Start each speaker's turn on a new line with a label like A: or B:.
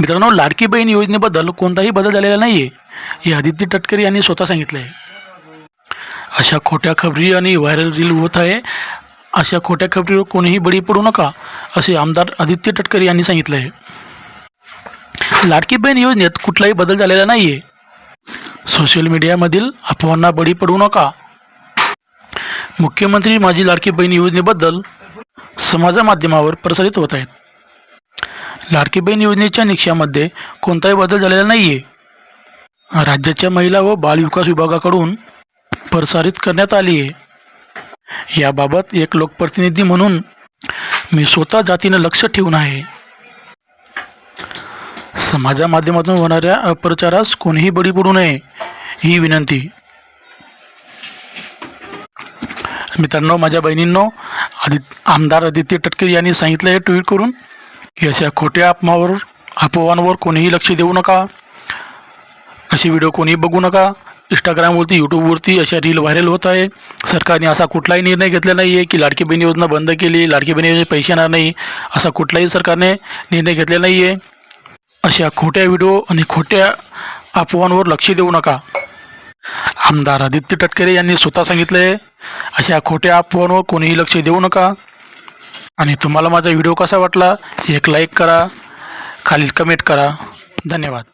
A: मित्रांनो लाडकी बहीण योजनेबद्दल कोणताही बदल झालेला नाही आहे हे आदित्य तटकरे यांनी स्वतः सांगितलं आहे अशा खोट्या खबरी आणि व्हायरल रील होत आहे अशा खोट्या खबरीवर कोणीही बळी पडू नका असे आमदार आदित्य तटकरे यांनी सांगितलं आहे लाडकी बहीण योजनेत कुठलाही बदल झालेला नाही आहे सोशल मीडियामधील अफवांना बळी पडू नका. मुख्यमंत्री माझी लाडकी बहीण योजनेबद्दल समाजमाध्यमावर प्रसारित होत आहेत. लाडकी बहीण योजनेच्या निकषामध्ये कोणताही बदल झालेला नाही आहे राज्याच्या महिला व बालविकास विभागाकडून प्रसारित करण्यात आली आहे याबाबत एक लोकप्रतिनिधी म्हणून मी स्वतः जातीनं लक्ष ठेवून आहे. समाजा माध्यमातून होणाऱ्या अप्रचारास कोणीही बळी पडू नये ही विनंती. मित्रांनो माझ्या बहिणींनो आदित आमदार आदित्य टटके यांनी सांगितलं हे ट्विट करून अशा खोट्या अफवावर अफवांवर कोणीही लक्ष देऊ नका. असे व्हिडिओ कोणीही बघू नका. इंस्टाग्रामवरती यूट्यूबवरती अशा रील व्हायरल होत आहे. सरकारने असा कुठलाही निर्णय घेतला नाही आहे की लाडकी बहीण योजना बंद केली लाडकी बहीण योजने पैसे येणार नाही. असा कुठलाही सरकारने निर्णय घेतलेला नाही आहे अशा खोट्या व्हिडिओ आणि खोट्या अफवांवर लक्ष देऊ नका. आमदार आदित्य तटकरे यांनी स्वतः सांगितलं आहे अशा खोट्या अफवांवर कोणीही लक्ष देऊ नका. आणि तुम्हाला माझा व्हिडिओ कसा वाटला एक लाईक करा खालील कमेंट करा. धन्यवाद.